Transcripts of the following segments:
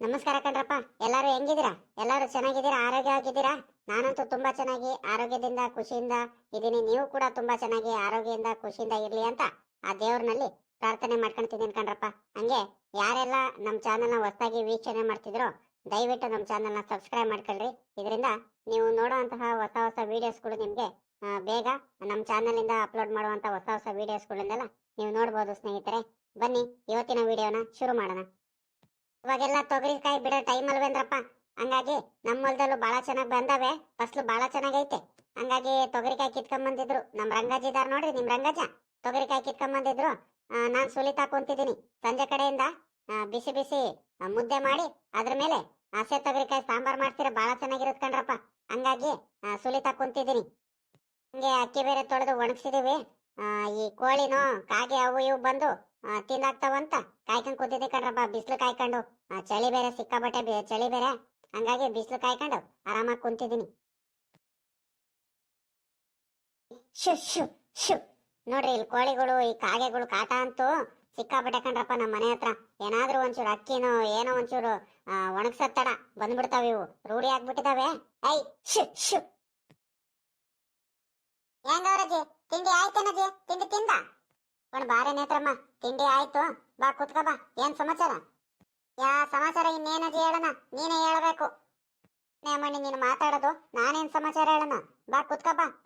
ನಮಸ್ಕಾರ ಕಣ್ರಪ್ಪ. ಎಲ್ಲರೂ ಹೆಂಗಿದ್ದೀರಾ? ಎಲ್ಲರೂ ಚೆನ್ನಾಗಿದ್ದೀರಾ? ಆರೋಗ್ಯವಾಗಿದ್ದೀರಾ? ನಾನಂತೂ ತುಂಬಾ ಚೆನ್ನಾಗಿ ಆರೋಗ್ಯದಿಂದ, ಖುಷಿಯಿಂದ ಇದ್ದೀನಿ. ನೀವು ಕೂಡ ತುಂಬಾ ಚೆನ್ನಾಗಿ ಆರೋಗ್ಯದಿಂದ, ಖುಷಿಯಿಂದ ಇರ್ಲಿ ಅಂತ ಆ ದೇವ್ರನಲ್ಲಿ ಪ್ರಾರ್ಥನೆ ಮಾಡ್ಕೊಂತಿದ್ದೀನಿ ಕಣ್ರಪ್ಪ. ಹಂಗೆ ಯಾರೆಲ್ಲ ನಮ್ಮ ಚಾನಲ್ನ ಹೊಸದಾಗಿ ವೀಕ್ಷಣೆ ಮಾಡ್ತಿದ್ರೋ, ದಯವಿಟ್ಟು ನಮ್ಮ ಚಾನಲ್ನ ಸಬ್ಸ್ಕ್ರೈಬ್ ಮಾಡ್ಕೊಳ್ರಿ. ಇದರಿಂದ ನೀವು ನೋಡುವಂತಹ ಹೊಸ ಹೊಸ ವಿಡಿಯೋಸ್ಗಳು ನಿಮಗೆ ಬೇಗ ನಮ್ಮ ಚಾನಲಿಂದ ಅಪ್ಲೋಡ್ ಮಾಡುವಂಥ ಹೊಸ ಹೊಸ ವಿಡಿಯೋಸ್ಗಳನ್ನೆಲ್ಲ ನೀವು ನೋಡ್ಬೋದು ಸ್ನೇಹಿತರೆ. ಬನ್ನಿ, ಇವತ್ತಿನ ವಿಡಿಯೋನ ಶುರು ಮಾಡೋಣ. ಇವಾಗೆಲ್ಲ ತೊಗರಿಕಾಯಿ ಬಿಡೋ ಟೈಮ್ ಅಲ್ವೇಂದ್ರಪ್ಪ ಹಂಗಾಗಿ ನಮ್ಮ ಹೊಲದಲ್ಲೂ ಭಾಳ ಚೆನ್ನಾಗಿ ಬಂದವೆ. ಫಸ್ಲು ಭಾಳ ಚೆನ್ನಾಗೈತೆ. ಹಂಗಾಗಿ ತೊಗರಿಕಾಯಿ ಕಿತ್ಕೊಂಡ್ ಬಂದಿದ್ರು. ನಮ್ಮ ರಂಗಾಜಿ ಇದಾರ್ ನೋಡ್ರಿ, ನಿಮ್ ರಂಗಜ ತೊಗರಿಕಾಯಿ ಕಿತ್ಕೊಂಡ್ ಬಂದಿದ್ರು. ನಾನು ಸುಲಿತಾ ಕುಂತಿದ್ದೀನಿ. ಸಂಜೆ ಕಡೆಯಿಂದ ಬಿಸಿ ಬಿಸಿ ಮುದ್ದೆ ಮಾಡಿ, ಅದ್ರ ಮೇಲೆ ಹಸೆ ತೊಗರಿಕಾಯಿ ಸಾಂಬಾರ್ ಮಾಡ್ತೀರ ಭಾಳ ಚೆನ್ನಾಗಿರುತ್ತೆ ಕಣ್ರಪ್ಪ. ಹಂಗಾಗಿ ಸುಲಿತಾ ಕುಂತಿದ್ದೀನಿ. ಹಂಗೆ ಅಕ್ಕಿ ಬೇರೆ ತೊಳೆದು ಒಣಗಿಸಿದೀವಿ. ಈ ಕೋಳಿನೋ ಕಾಗೆ ಅವು ಇವು ಬಂದು ತಿಂದಾಗ್ತಾವಂತ. ಕಾಯ್ಕೊಂಡು ಕೂತಿದ್ದೆ ಕಣ್ರಪ್ಪ, ಬಿಸಿಲು ಕಾಯ್ಕೊಂಡು. ಚಳಿ ಬೇರೆ ಸಿಕ್ಕಾಬಟ್ಟೆ ಚಳಿ ಬೇರೆ. ಹಂಗಾಗಿ ಬಿಸಿಲು ಕಾಯ್ಕೊಂಡು ಆರಾಮಾಗಿ ಕುಂತಿದ್ದೀನಿ. ಶು ಶು ಶು ನೋಡ್ರಿ, ಇಲ್ಲಿ ಕೋಳಿಗಳು, ಈ ಕಾಗೆಗಳು ಕಾಟ ಅಂತೂ ಸಿಕ್ಕಾಪಟ್ಟೆ ಕಣ್ರಪ್ಪ ನಮ್ಮ ಮನೆ ಹತ್ರ. ಏನಾದ್ರೂ ಒಂಚೂರು ಅಕ್ಕಿನೋ, ಏನೋ ಒಂಚೂರು ಒಣಗ್ಸತ್ ತಡ. ಬಂದ್ಬಿಡ್ತಾವ ಇವು. ರೂಢಿ ಆಗ್ಬಿಟ್ಟಿದಾವೆ. ಐ ಶು ಶು ಹೆಂಗವ್ರಜ್ಜಿ ತಿಂಡಿ ಆಯ್ತೇನಜ್ಜಿ ತಿಂಡಿ ತಿಂದ? ಕಣ್ ಬಾರೆ ನೇತ್ರಮ್ಮ, ತಿಂಡಿ ಆಯ್ತು. ಬಾ, ಕುತ್ಕ, ಬಾ. ಏನ್ ಸಮಾಚಾರ? ಯಾ, ಸಮಾಚಾರ ಇನ್ನೇನಜ್ಜಿ ಹೇಳಣ? ನೀನೇ ಹೇಳಬೇಕು. ನೇಮಣ್ಣಿ ನೀನು ಮಾತಾಡೋದು. ನಾನೇನ್ ಸಮಾಚಾರ ಹೇಳನ ಬಾ, ಕುತ್ಕ, ಬಾ.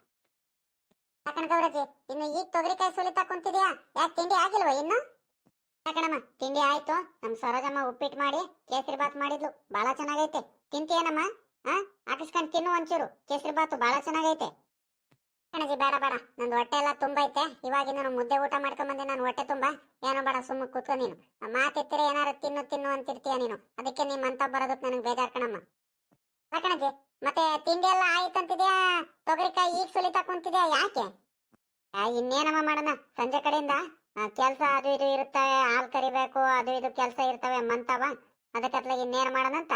ಯಾಕಣ್ಗವ್ರಜ್ಜಿ ಇನ್ನು ಈಗ ತೊಗರಿಕಾಯಿ ಸುಲಿತಾ ಕುಂತಿದ್ಯಾ? ಯಾಕೆ ತಿಂಡಿ ಆಗಿಲ್ವಾ ಇನ್ನು? ಯಾಕಣಮ್ಮ ತಿಂಡಿ ಆಯ್ತು. ನಮ್ ಸರೋಜಮ್ಮ ಉಪ್ಪಿಟ್ಟು ಮಾಡಿ ಕೇಸರಿ ಬಾತ್ ಮಾಡಿದ್ಲು. ಬಾಳ ಚೆನ್ನಾಗೈತೆ. ತಿಂತೀಯನಮ್ಮ? ಹಾ ಹಾಕಿಸ್ಕೊಂಡ್ ತಿನ್ನು ಒಂಚೂರು. ಕೇಸರಿ ಬಾತು ಬಾಳ ಚೆನ್ನಾಗೈತೆ. ಕಣಜಿ ಬೇಡ ಬೇಡ. ನಂದು ಹೊಟ್ಟೆ ಎಲ್ಲ ತುಂಬೈತೆ ಇವಾಗಿನ ನಾನು ಮುದ್ದೆ ಊಟ ಮಾಡ್ಕೊಂಡ್ ಬಂದೆ. ನಾನು ಹೊಟ್ಟೆ ತುಂಬಾ. ಏನೋ ಬೇಡ ಸುಮ್ಮ ಕೂತ್ಕೊ ನೀನು. ಮಾತಿರ್ತೀರಿ ಏನಾರು ತಿನ್ನು ತಿನ್ನು ಅಂತಿರ್ತೀಯ ನೀನು. ಅದಕ್ಕೆ ನಿಮ್ ಅಂತ ಬರೋದಕ್ಕೆ ನನಗೆ ಬೇಜಾರ್ ಕಣಮ್ಮ. ಕಣಜಿ. ಮತ್ತೆ ತಿಂಡಿ ಎಲ್ಲ ಆಯ್ತಂತಿದ್ಯಾ ತೊಗರಿಕಾಯಿ ಈಗ ಸುಲಿತಾ ಕುಂತಿದ್ಯಾ? ಯಾಕೆ? ಇನ್ನೇನಮ್ಮ ಮಾಡೋಣ? ಸಂಜೆ ಕಡೆಯಿಂದ ಕೆಲಸ ಅದು ಇದು ಇರುತ್ತವೆ ಹಾಲ್ ಕರಿಬೇಕು, ಅದು ಇದು ಕೆಲಸ ಇರ್ತವೆ. ಮಂತವ ಅದಕ್ಕೆ ಇನ್ನೇನು ಮಾಡೋಣ ಅಂತ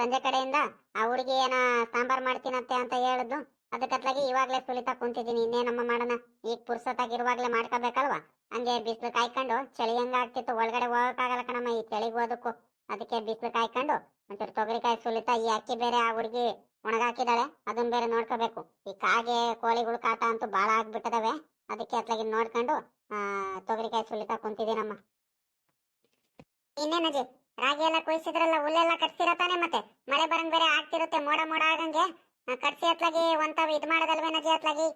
ಸಂಜೆ ಕಡೆಯಿಂದ ಆ ಹುಡುಗಿ ಏನ ಸಾಂಬಾರ್ ಮಾಡ್ತೀನಂತೆ ಅಂತ ಹೇಳಿದ್ಲು ಅದಕ್ಕತ್ಲಾಗಿ ಇವಾಗ್ಲೇ ಸುಲಿತಾ ಕುಂತಿದ್ದೀನಿ, ಇನ್ನೇನಮ್ಮ ಮಾಡೋಣ? ಈಗ ಪುರ್ಸೊತ್ತಾಗಿರುವಾಗ್ಲೇ ಮಾಡ್ಕೋಬೇಕಲ್ವಾ ಹಂಗೆ ಬಿಸಿಲು ಕಾಯ್ಕೊಂಡು ಚಳಿ ಹೆಂಗ ಆಗ್ತಿತ್ತು ಒಳಗಡೆ ಹೋಗಕ್ಕಾಗಲ್ಲ ಕಣಮ್ಮ, ಈ ಚಳಿಗೆ ಹೋದಕ್ಕೂ ಅದಕ್ಕೆ ಬಿಸಿಲು ಕಾಯ್ಕೊಂಡು ಒಂಚೂರು ತೊಗರಿಕಾಯಿ ಸುಲಿತಾ ಈ ಅಕ್ಕಿ ಬೇರೆ ಆ ಹುಡುಗಿ ಒಣಗಾಕಿದಾಳೆ ಅದನ್ನ ಬೇರೆ ನೋಡ್ಕೋಬೇಕು. ಈ ಕಾಗೆ, ಕೋಳಿಗಳು ಕಾಟ ಅಂತೂ ಬಾಳ ಆಗ್ಬಿಟ್ಟದವೆ. ಅದಕ್ಕೆ ಅತ್ಲಾಗಿ ನೋಡ್ಕೊಂಡು ತೊಗರಿಕಾಯಿ ಸುಲಿತಾ ಕುಂತಿದ್ದೀನಮ್ಮ. ಇನ್ನೇನಜಿ? ರಾಗಿ ಎಲ್ಲ ಕುಯ್ಸಿದ್ರಲ್ಲ, ಹುಲ್ಲೆಲ್ಲ ಕಟ್ಸಿರತಾನೆ ಮತ್ತೆ? ಮಳೆ ಬರಂಗ್ ಬೇರೆ ಆಗ್ತಿರುತ್ತೆ, ಮೋಡ ಮೋಡ ಆಗಂಗೆ. ಕಟ್ಸಿ ಅತ್ಲಾಗಿ ಇದು ಇದ್ ಮಾಡದಲ್ವೇನಜ್ಜಿ ಅತ್ಲಾಗಿ?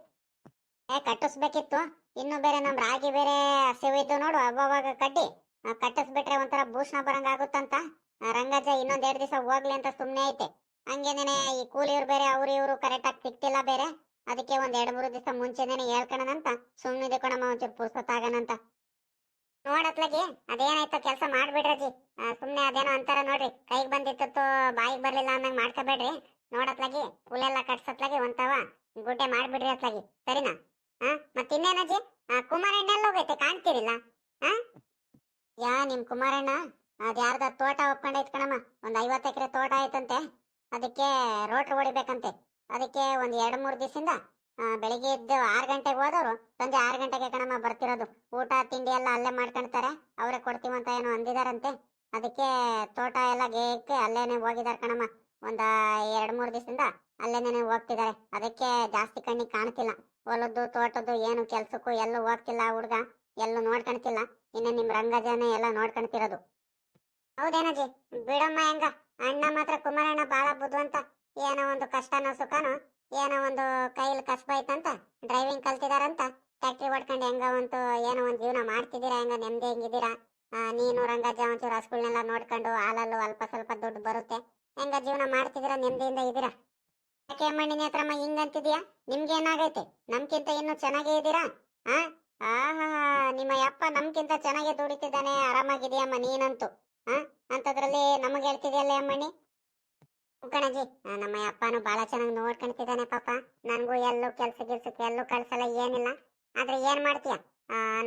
ಏ, ಕಟ್ಟಿಸ್ಬೇಕಿತ್ತು. ಇನ್ನು ಬೇರೆ ನಮ್ ರಾಗಿ ಬೇರೆ ಹಸಿವು ಇದ್ದು ನೋಡು ಅವಾಗ ಕಡ್ಡಿ. ಕಟ್ಟಿಸ್ಬಿಟ್ರೆ ಒಂಥರ ಭೂಷಣ ಬರಂಗ ಆಗುತ್ತಂತ ರಂಗಜ್ಜ ಇನ್ನೊಂದ್ ಎರಡ್ ದಿವಸ ಹೋಗ್ಲಿ ಅಂತ ಸುಮ್ನೆ ಐತೆ. ಹಂಗೇನೇನೆ ಈ ಕೂಲಿಯವ್ರು ಬೇರೆ, ಅವ್ರು ಇವ್ರು ಕರೆಕ್ಟ್ ಆಗಿ ಸಿಕ್ತಿಲ್ಲ ಬೇರೆ. ಅದಕ್ಕೆ ಒಂದ್ ಎರಡ್ ಮೂರು ದಿವಸ ಮುಂಚೆನೇನೆ ಹೇಳ್ಕೊಳನಂತ ಸುಮ್ನಿದೆ ಕಣಮ್ಮ, ಒಂಚೂರು ಪುರ್ಸೊತ್ತಾಗನಂತ ನೋಡತ್ಲಾಗಿ ಅದೇನಾಯ್ತು ಕೆಲಸ ಮಾಡ್ಬಿಡ್ರಜಿ ಸುಮ್ನೆ ಅದೇನೋ ಅಂತಾರ ನೋಡ್ರಿ. ಕೈಗೆ ಬಂದಿತ್ತು ಬಾಯಿಗೆ ಬರ್ಲಿಲ್ಲ ಅನ್ನಂಗ್ ಮಾಡ್ಕೋಬೇಡ್ರಿ. ನೋಡತ್ಲಾಗಿ ಹುಲ್ಲೆಲ್ಲ ಕಟ್ಸತ್ಲಾಗಿ ಒಂತವ ಗುಡ್ಡೆ ಮಾಡ್ಬಿಡ್ರಿ ಅತ್ಲಾಗಿ. ಸರಿನಾ? ಹಾ ಆ, ಕುಮಾರಣ್ಣ ಎಲ್ಲ ಹೋಗೈತೆ ಕಾಣ್ತಿರಿಲ್ಲ? ಹಾ ಯಾ ನಿಮ್ ಕುಮಾರಣ್ಣ? ಅದ್ ಯಾರ್ದ ತೋಟ ಒಪ್ಕೊಂಡೈತ್ ಕಣಮ್ಮ. ಒಂದ್ ಐವತ್ತು ಎಕರೆ ತೋಟ ಐತಂತೆ ಅದಕ್ಕೆ ರೋಟ್ರ್ ಹೊಡಿಬೇಕಂತೆ ಅದಕ್ಕೆ ಒಂದ್ ಎರಡ್ ಮೂರ್ ದಿವಸದಿಂದ ಬೆಳಿಗ್ಗೆ ಎದ್ದು ಆರ್ ಗಂಟೆಗೆ ಹೋದವರು ಸಂಜೆ ಆರ್ ಗಂಟೆಗೆ ಕಣಮ್ಮ ಬರ್ತಿರೋದು. ಊಟ ತಿಂಡಿ ಎಲ್ಲ ಅಲ್ಲೇ ಮಾಡ್ಕೊಂತಾರೆ ಅವರೇ ಕೊಡ್ತೀವಂತ ಏನೋ ಅಂದಿದಾರಂತೆ. ಅದಕ್ಕೆ ತೋಟ ಎಲ್ಲ ಗೇಯಕ್ಕೆ ಅಲ್ಲೇನೆ ಹೋಗಿದಾರೆ ಕಣಮ್ಮ. ಒಂದ ಎರಡ್ ಮೂರ್ ದಿವಸದಿಂದ ಅಲ್ಲೇನೆ ಹೋಗ್ತಿದ್ದಾರೆ ಅದಕ್ಕೆ ಜಾಸ್ತಿ ಕಣ್ಣಿಗೆ ಕಾಣ್ತಿಲ್ಲ. ಹೊಲದ್ದು, ತೋಟದ್ದು ಏನು ಕೆಲ್ಸಕ್ಕೂ ಎಲ್ಲೂ ಹೋಗ್ತಿಲ್ಲ ಹುಡ್ಗ. ಎಲ್ಲೂ ನೋಡ್ಕೊಂತಿಲ್ಲ ಇನ್ನ ನಿಮ್ ರಂಗಜಾನೆ ಎಲ್ಲ ನೋಡ್ಕೊಂತಿರೋದು ಹೌದೇನಜಿ ಬಿಡಮ್ಮ ಹೆಂಗ? ಅಣ್ಣ ಮಾತ್ರ ಕುಮಾರಣ್ಣ ಬಾಳ ಬುದ್ಧವಂತ ಏನೋ ಒಂದು ಕಷ್ಟನೋ ಸುಖನೋ, ಏನೋ ಒಂದು ಕೈಲಿ ಕಸಬ ಐತಂತ, ಡ್ರೈವಿಂಗ್ ಕಲ್ತಿದಾರಂತ. ಟ್ಯಾಕ್ಟ್ರಿ ಹೊಡ್ಕೊಂಡು ಹೆಂಗ ಒಂದು ಏನೋ ಒಂದು ಜೀವನ ಮಾಡ್ತಿದ್ದೀರಾ, ಹೆಂಗ ನೆಮ್ಮದಿ ಹೆಂಗಿದ್ದೀರಾ? ನೀನು ರಂಗಜ್ಜ ಒಂಚೂರು ಹಸುಗಳನ್ನೆಲ್ಲ ನೋಡ್ಕೊಂಡು ಹಾಲಲ್ಲೂ ಅಲ್ಪ ಸ್ವಲ್ಪ ದುಡ್ಡು ಬರುತ್ತೆ. ಹೆಂಗ ಜೀವನ ಮಾಡ್ತಿದ್ದೀರಾ ನೆಮ್ಮದಿಯಿಂದ ಇದ್ದೀರಾ ಯಾಕೆ ಮಣ್ಣಿನ ಹತ್ರಮ್ಮ ಹಿಂಗಂತಿದ್ಯಾ? ನಿಮ್ಗೆ ಏನಾಗೈತೆ? ನಮ್ಗಿಂತ ಇನ್ನೂ ಚೆನ್ನಾಗೇ ಇದ್ದೀರಾ ಹಾ ಆಹಾ, ನಿಮ್ಮ ಯಪ್ಪ ನಮ್ಗಿಂತ ಚೆನ್ನಾಗೆ ದುಡಿತಿದ್ದಾನೆ, ಆರಾಮಾಗಿದೆಯಮ್ಮ ನೀನಂತೂ. ಹಾ ಅಂತದ್ರಲ್ಲಿ ನಮಗೆ ಹೇಳ್ತಿದ್ಯಲ್ಲ ಅಮ್ಮಣ್ಣಿ? ಕಣಜಿ ನಮ್ಮ ಅಪ್ಪನು ಬಹಳ ಚೆನ್ನಾಗಿ ನೋಡ್ಕೊಂತಿದ್ದಾನೆ ಪಾಪ. ನನ್ಗೂ ಎಲ್ಲೂ ಕೆಲ್ಸ ಗಿಲ್ಸಕ್ಕೆ ಎಲ್ಲೂ ಕಳ್ಸಲ್ಲ, ಏನಿಲ್ಲ. ಆದ್ರೆ ಏನ್ ಮಾಡ್ತೀಯ?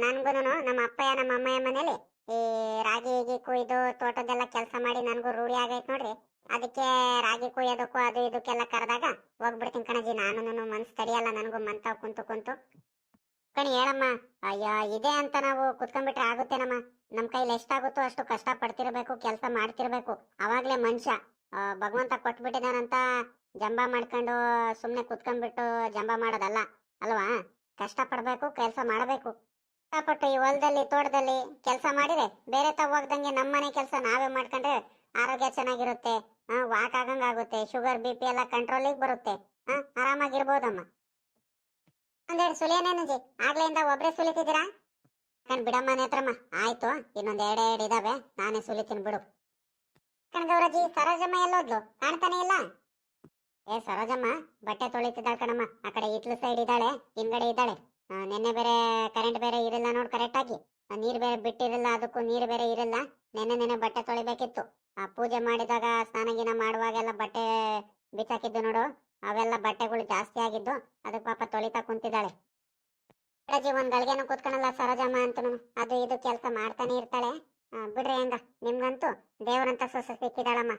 ನನ್ಗೂನು ನಮ್ಮ ಅಪ್ಪಯ್ಯ, ನಮ್ಮ ಅಮ್ಮಯ್ಯ ಮನೇಲಿ ಈ ರಾಗಿ ಕುಯ್ದು, ತೋಟದೆಲ್ಲ ಕೆಲಸ ಮಾಡಿ ನನ್ಗೂ ರೂಢಿ ಆಗೈತೆ ನೋಡ್ರಿ. ಅದಕ್ಕೆ ರಾಗಿ ಕುಯ್ಯೋದಕ್ಕೂ ಅದು ಇದಕ್ಕೆಲ್ಲ ಕರೆದಾಗ ಹೋಗ್ಬಿಡ್ತೀನಿ ಕಣಜಿ. ನಾನು ಮನ್ಸು ತಡಿಯಲ್ಲ, ನನಗೂ ಮಂತಾವ್ ಕುಂತು ಕುಂತು. ಕಣಿ ಹೇಳಮ್ಮ, ಅಯ್ಯ, ಇದೆ ಅಂತ ನಾವು ಕುತ್ಕೊಂಡ್ಬಿಟ್ರೆ ಆಗುತ್ತೇನಮ್ಮ? ನಮ್ಮ ಕೈಲಿ ಎಷ್ಟಾಗುತ್ತೋ ಅಷ್ಟು ಕಷ್ಟ ಪಡ್ತಿರ್ಬೇಕು ಕೆಲಸ ಮಾಡ್ತಿರ್ಬೇಕು. ಅವಾಗ್ಲೇ ಮನುಷ್ಯ ಭಗವಂತ ಕೊಟ್ಬಿಟ್ಟಿದಾನಂತ ಜಂಬ ಮಾಡ್ಕೊಂಡು ಸುಮ್ಮನೆ ಕುತ್ಕೊಂಡ್ಬಿಟ್ಟು ಜಂಬ ಮಾಡೋದಲ್ಲ, ಅಲ್ವಾ? ಕಷ್ಟ ಪಡ್ಬೇಕು ಕೆಲಸ ಮಾಡಬೇಕು. ಕಷ್ಟಪಟ್ಟು ಈ ಹೊಲದಲ್ಲಿ, ತೋಟದಲ್ಲಿ ಕೆಲಸ ಮಾಡಿದ್ರೆ ಬೇರೆ ಹೋಗ್ದಂಗೆ ನಮ್ಮನೆ ಕೆಲಸ ನಾವೇ ಮಾಡ್ಕೊಂಡ್ರೆ ಆರೋಗ್ಯ ಚೆನ್ನಾಗಿರುತ್ತೆ. ವಾಕ್ ಆಗಂಗ್ ಆಗುತ್ತೆ. ಶುಗರ್ ಬಿ ಪಿ ಎಲ್ಲ ಕಂಟ್ರೋಲಿಗೆ ಬರುತ್ತೆ. ಆರಾಮಾಗಿರ್ಬೋದಮ್ಮ. ಒಂದೆರಡು ಸುಲಿಯನೇನಜಿ ಆಗ್ಲಿಂದ ಒಬ್ರೇ ಸುಲಿತಿದ್ದೀರಾ ಕಣ್ ಬಿಡಮ್ಮ ನೇತ್ರಮ್ಮ. ಆಯ್ತು ಇನ್ನೊಂದ್ ಎರಡು ಎರಡು ಇದಾವೆ. ನಾನೇ ಸುಲಿತೀನಿ ಬಿಡು. ಕಣಗೌರಜಿ ಸರೋಜಮ್ಮ ಎಲ್ಲೋದ್ಲು? ಕಾಣ್ತಾನೆ ಇಲ್ಲ? ಏ ಸರೋಜಮ್ಮ ಬಟ್ಟೆ ತೊಳಿತಿದ್ದಾಳೆ ಕಣಮ್ಮ. ಆ ಕಡೆ ಇಟ್ಲು ಸೈಡ್ ಇದ್ದಾಳೆ ಹಿಂದ್ಗಡೆ ಇದ್ದಾಳೆ. ನಿನ್ನೆ ಬೇರೆ ಕರೆಂಟ್ ಬೇರೆ ಇರಲ್ಲ ನೋಡ್ ಕರೆಕ್ಟ್ ಆಗಿ. ಆ, ನೀರ್ ಬೇರೆ ಬಿಟ್ಟಿರಲ್ಲ, ಅದಕ್ಕೂ ನೀರ್ ಬೇರೆ ಇರಲ್ಲ. ನೆನ್ನೆ ನೆನ್ನೆ ಬಟ್ಟೆ ತೊಳಿಬೇಕಿತ್ತು. ಆ ಪೂಜೆ ಮಾಡಿದಾಗ ಸ್ನಾನ ಗೀನ ಮಾಡುವಾಗೆಲ್ಲ ಬಟ್ಟೆ ಬಿಚ್ಚಾಕಿದ್ದು ನೋಡು. ಅವೆಲ್ಲ ಬಟ್ಟೆಗಳು ಜಾಸ್ತಿ ಆಗಿದ್ದು ಅದಕ್ಕೆ ಪಾಪ ತೊಳಿತಾ ಕುಂತಿದ್ದಾಳೆ. ಅಜ್ಜಿ ಒಂದ್ ಗಳಿಗೆನೂ ಕೂತ್ಕೊಳಲ್ಲ ಸರೋಜಮ್ಮ ಅಂತನು. ಅದು ಇದು ಕೆಲಸ ಮಾಡ್ತಾನೆ ಇರ್ತಾಳೆ. ಬಿಡ್ರಿ ಹೆಂಗ ನಿಮ್ಗಂತೂ ದೇವರಂತ ಸೊಸೆ ಸಿಕ್ಕಿದಾಳಮ್ಮ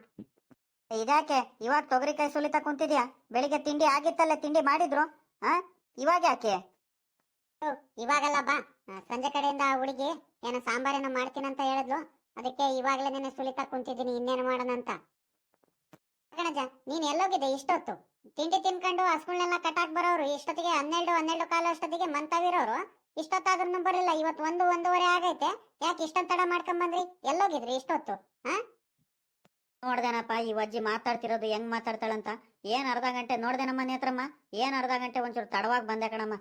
ಇದ್ಯಾಕೆ? ಇವಾಗ ತೊಗರಿಕಾಯಿ ಸುಲಿತಾ ಕುಂತಿದ್ಯಾ? ಬೆಳಿಗ್ಗೆ ತಿಂಡಿ ಆಗಿತ್ತಲ್ಲ, ತಿಂಡಿ ಮಾಡಿದ್ರು? ಆ? ಇವಾಗ ಯಾಕೆ ಇವಾಗಲ್ಲ ಬಾ. ಸಂಜೆ ಕಡೆಯಿಂದ ಆ ಹುಡುಗಿ ಏನೋ ಮಾಡ್ತೀನಿ ಮಾಡ್ತೀನಂತ ಹೇಳಿದ್ಲು. ಅದಕ್ಕೆ ಇವಾಗಲೇ ನೆನೆ ಸುಲಿತಾ ಕುಂತಿದ್ದೀನಿ, ಇನ್ನೇನು ಮಾಡೋಣಂತ ಗಣಜ, ನೀನ್ ಎಲ್ಲೋಗಿದ್ದೆ? ಇಷ್ಟೊತ್ತು? ತಿಂಡಿ ತಿನ್ಕೊಂಡು ಹಸುಗಳನ್ನೆಲ್ಲ ಕಟ್ಟಾಕ್ ಬರೋರು ಇಷ್ಟೊತ್ತಿಗೆ ಹನ್ನೆರಡು ಹನ್ನೆರಡು ಕಾಲ ಅಷ್ಟೊತ್ತಿಗೆ ಮಂತವಿರೋರು ಇಷ್ಟೊತ್ತಾದ್ರೂ ಬರಲಿಲ್ಲ, ಇವತ್ತು ಒಂದು, ಒಂದೂವರೆ ಆಗೈತೆ. ಯಾಕೆ ಇಷ್ಟೊಂದು ತಡ ಮಾಡ್ಕೊಂಡ್ ಬಂದ್ರಿ ಎಲ್ಲೋಗಿದ್ರಿ ಇಷ್ಟೊತ್ತು ನೋಡ್ದೇನಪ್ಪ, ಈ ಅಜ್ಜಿ ಮಾತಾಡ್ತಿರೋದು ಹೆಂಗ್ ಮಾತಾಡ್ತಾಳಂತ. ಏನ್ ಅರ್ಧ ಗಂಟೆ ನೋಡ್ದೇನಮ್ಮ ನೇತ್ರಮ್ಮ? ಏನ್ ಅರ್ಧ ಗಂಟೆ ಒಂಚೂರು ತಡವಾಗಿ ಬಂದೆ ಕಣಮ್ಮ.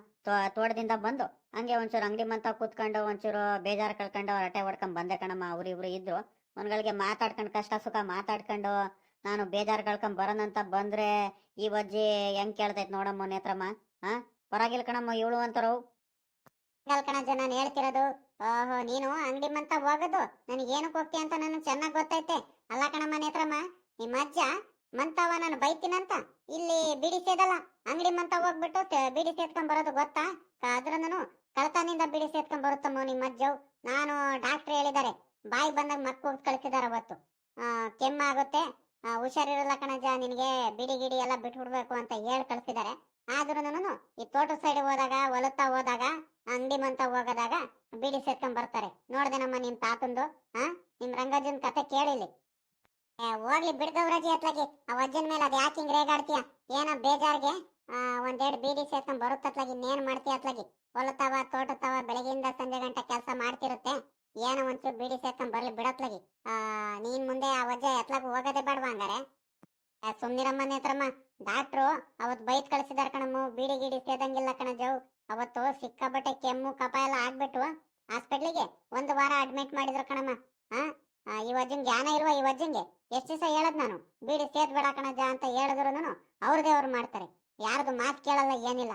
ತೋಟದಿಂದ ಬಂದು ಹಂಗೆ ಒಂಚೂರು ಅಂಗಡಿ ಮಂತ ಕೂತ್ಕೊಂಡು ಒಂಚೂರು ಬೇಜಾರು ಕಳ್ಕೊಂಡು ಹರಟೆ ಹೊಡ್ಕೊಂಡ್ ಬಂದೆ ಕಣಮ್ಮ. ಅವ್ರಿಬ್ರು ಇದ್ರು. ಒಂದ್ಗಳಿಗೆ ಮಾತಾಡ್ಕೊಂಡು ಕಷ್ಟ ಸುಖ ಮಾತಾಡ್ಕೊಂಡು ನಾನು ಬೇಜಾರು ಕಳ್ಕೊಂಡ್ ಬರೋಣಂತ ಬಂದ್ರೆ ಈ ಬಜ್ಜಿ ಹೆಂಗ್ ಕೇಳ್ತೈತ್ ನೋಡಮ್ಮ ನೇತ್ರಮ್ಮ? ಹಾ ಪರಾಗಿಲ್ ಕಣಮ್ಮ, ಇವಳು ಅಂತಾರವು ಕಣಜ ನಾನು ಹೇಳ್ತಿರೋದು, ಓಹೋ, ನೀನು ಅಂಗಡಿ ಮಂತ ಹೋಗೋದು. ನನಗೆ ಏನಕ್ಕೆ ಹೋಗ್ತೀಯ ಅಂತ ನನಗೆ ಚೆನ್ನಾಗಿ ಗೊತ್ತೈತೆ. ಅಲ್ಲ ಕಣಮ್ಮ ನೇತ್ರಮ್ಮ ನಿಮ್ಮ ಅಜ್ಜ ಮಂತವ ನಾನು ಬೈತೀನಂತ? ಇಲ್ಲಿ ಬಿಡಿ ಸೇದಲ್ಲ ಅಂಗಡಿ ಮಂತ ಹೋಗ್ಬಿಟ್ಟು ಬಿಡಿ ಸೇದ್ಕೊಂಡ್ ಬರೋದು ಗೊತ್ತಾ? ಆದ್ರೂ ನಾನು ಕಳತನಿಂದ ಬಿಡಿ ಸೇದ್ಕೊಂಡ್ ಬರುತ್ತಮ್ಮ ನಿಮ್ಮ ಅಜ್ಜವ್? ನಾನು ಡಾಕ್ಟರ್ ಹೇಳಿದ್ದಾರೆ. ಬಾಯಿ ಬಂದಾಗ ಮಕ್ಕ ಕಳಿಸಿದಾರ ಅವತ್ತು. ಕೆಮ್ಮಾಗುತ್ತೆ ಹುಷಾರಿರಲ್ಲ ಕಣಜ ನಿನಗೆ ಬಿಡಿ ಗಿಡಿ ಎಲ್ಲ ಬಿಟ್ಬಿಡ್ಬೇಕು ಅಂತ ಹೇಳಿ ಕಳಿಸಿದ್ದಾರೆ. ಆದ್ರೂ ಈ ತೋಟದ ಸೈಡ್ ಹೋದಾಗ, ಹೊಲತ್ತ ಹೋದಾಗ, ಅಂಗಡಿ ಮಂತ ಹೋಗದಾಗ ಬಿಡಿ ಸೇರ್ಕೊಂಡ್ ಬರ್ತಾರೆ. ನೋಡ್ದೆ ನಮ್ಮ ನಿಮ್ ತಾತಂದು ಹಾ ನಿಮ್ ರಂಗಜ್ಜನ್ ಕತೆ ಕೇಳಿಲಿ ಹೋಗ್ಲಿ ಬಿಡ್ದವ್ರಜಿ ಅತ್ಲಾಗಿ. ಆ ವಜ್ಜನ ಮೇಲೆ ಅದ್ ಯಾಕೆ ಹಿಂಗ್ ರೇಗಾಡ್ತೀಯ? ಏನೋ ಬೇಜಾರ್ಗೆ ಒಂದೆರಡು ಬೀಡಿ ಸೇರ್ಕೊಂಡ್ ಬರುತ್ತತ್ಲಾಗಿ ಇನ್ನೇನ್ ಮಾಡ್ತೀಯ ಅತ್ಲಾಗಿ? ಹೊಲತಾವ ತೋಟತಾವ ಬೆಳಗಿಂದ ಸಂಜೆ ಗಂಟೆ ಕೆಲಸ ಮಾಡ್ತಿರುತ್ತೆ. ಏನೋ ಒಂಚೂರು ಬೀಡಿ ಸೇರ್ಕೊಂಡ್ ಬರ್ಲಿ ಬಿಡತ್ಲಾಗಿ ಆ ನೀನ್ ಮುಂದೆ ಆ ವಜ್ಜೆ ಎತ್ಲಾಗ ಹೋಗೋದೇ ಬೇಡವಾ ಏ, ಸುಮ್ನಿರಮ್ಮ ನೇತ್ರಮ್ಮ ಡಾಕ್ಟ್ರು ಅವತ್ ಬೈತ್ ಕಳ್ಸಿದಾರ ಕಣಮ್ಮ ಬೀಡಿ ಗಿಡಿ ಸೇದಂಗಿಲ್ಲ ಕಣ ಜವ್ ಅವತ್ತು ಸಿಕ್ಕಾಪಟ್ಟೆ ಕೆಮ್ಮು ಕಪ ಎಲ್ಲ ಆಗ್ಬಿಟ್ಟು ಹಾಸ್ಪಿಟ್ಲಿಗೆ ಒಂದು ವಾರ ಅಡ್ಮಿಟ್ ಮಾಡಿದ್ರು ಕಣಮ್ಮ. ಹಾ ವಜ್ಜನ್ ಜ್ಞಾನ ಇರುವ ವಜ್ಜನ್ಗೆ ಎಷ್ಟು ದಿವಸ ಹೇಳದ್ ನಾನು? ಬೀಡಿ ಸೇದ್ಬೇಡ ಕಣಜ ಅಂತ ಹೇಳಿದ್ರು ಅವ್ರದೇ ಅವ್ರು ಮಾಡ್ತಾರೆ. ಯಾರ್ದು ಮಾತು ಕೇಳಲ್ಲ, ಏನಿಲ್ಲ.